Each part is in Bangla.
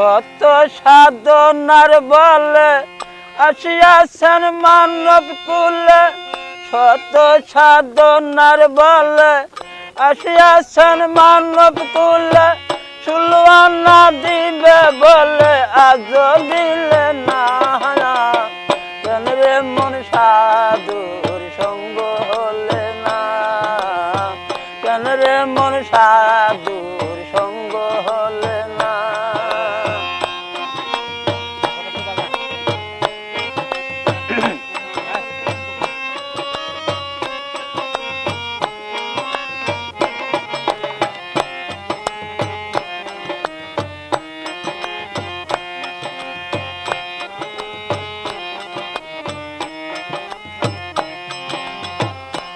শত সাধনার বলে আসিয়াছেন মানব কুলে। শত সাধনার বলে আসিয়াছেন মানব কুলে। সুলওয়ানা দিবে বলে আজ দিলে না। কেন মন সাধুর সঙ্গ হলে না? কেন মন সাধুর সঙ্গ হলে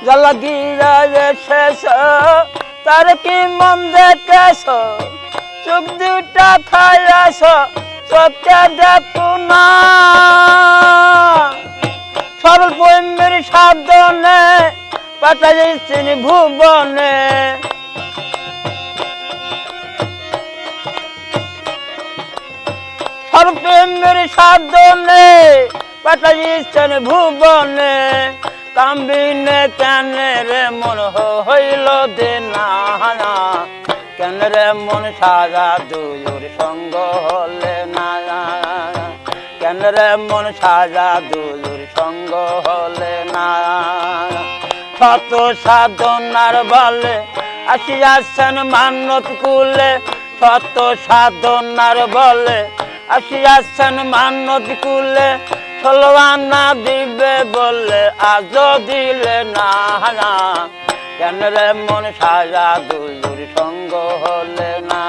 না জ্বালা গিরা শেষ, তার কি মন দেখেছ চোখ দুটা খাইয়াছ চোখে দেখো না। সরল প্রেমের সাধনে পাঠাইছেন ভুবনে। সরল প্রেমের সাধনে পাঠাইছেন ভুবনে। কাম্বিনে কেন রে মন হইল দে না কেন রে মন সাজা দুজোর সঙ্গ হলে না? কেন রে মন সাজা দুজোর সঙ্গ হলে না? শত সাধনার বলে আসিয়াছেন মানত কুলে। শত সাধনার বলে আসিয়াছেন মানত কুলে ষোলবানা দিবে বলে আজ দিলে না কেন রে মন সাজা দুজুর সঙ্গ হলে না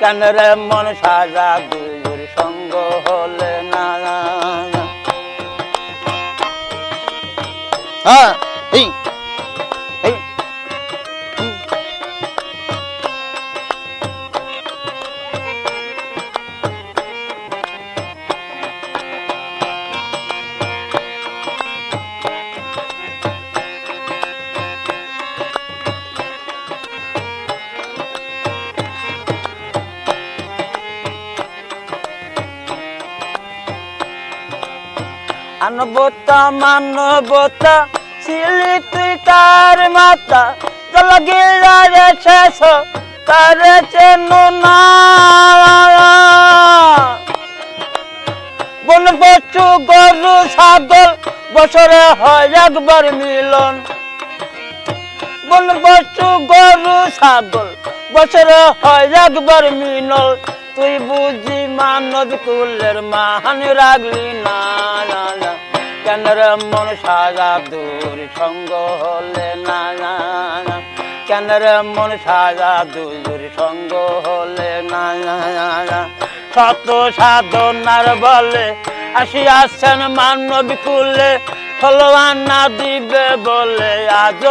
কেন রে মন সাজা দুজুর সঙ্গ হলে না হ্যাঁ আনবতা মানবতা ছিলি তুই কার মাতা লাগে রে শেষ, তারে চেনো বন পশু গরু, ছাগল, বছরে হয় একবার মিলন। বন পশু গরু, ছাগল, বছরে হয় একবার মিলন। তুই বুঝি মানব কুলের মাহান রাগলি না কেন মন সাজা দূর সঙ্গ হলে না কেন মন সাজা দূর সঙ্গ হলে না শত সাধনার বলে আসি আসছেন মানব কুলে ফলবান না দিবে বলে আজ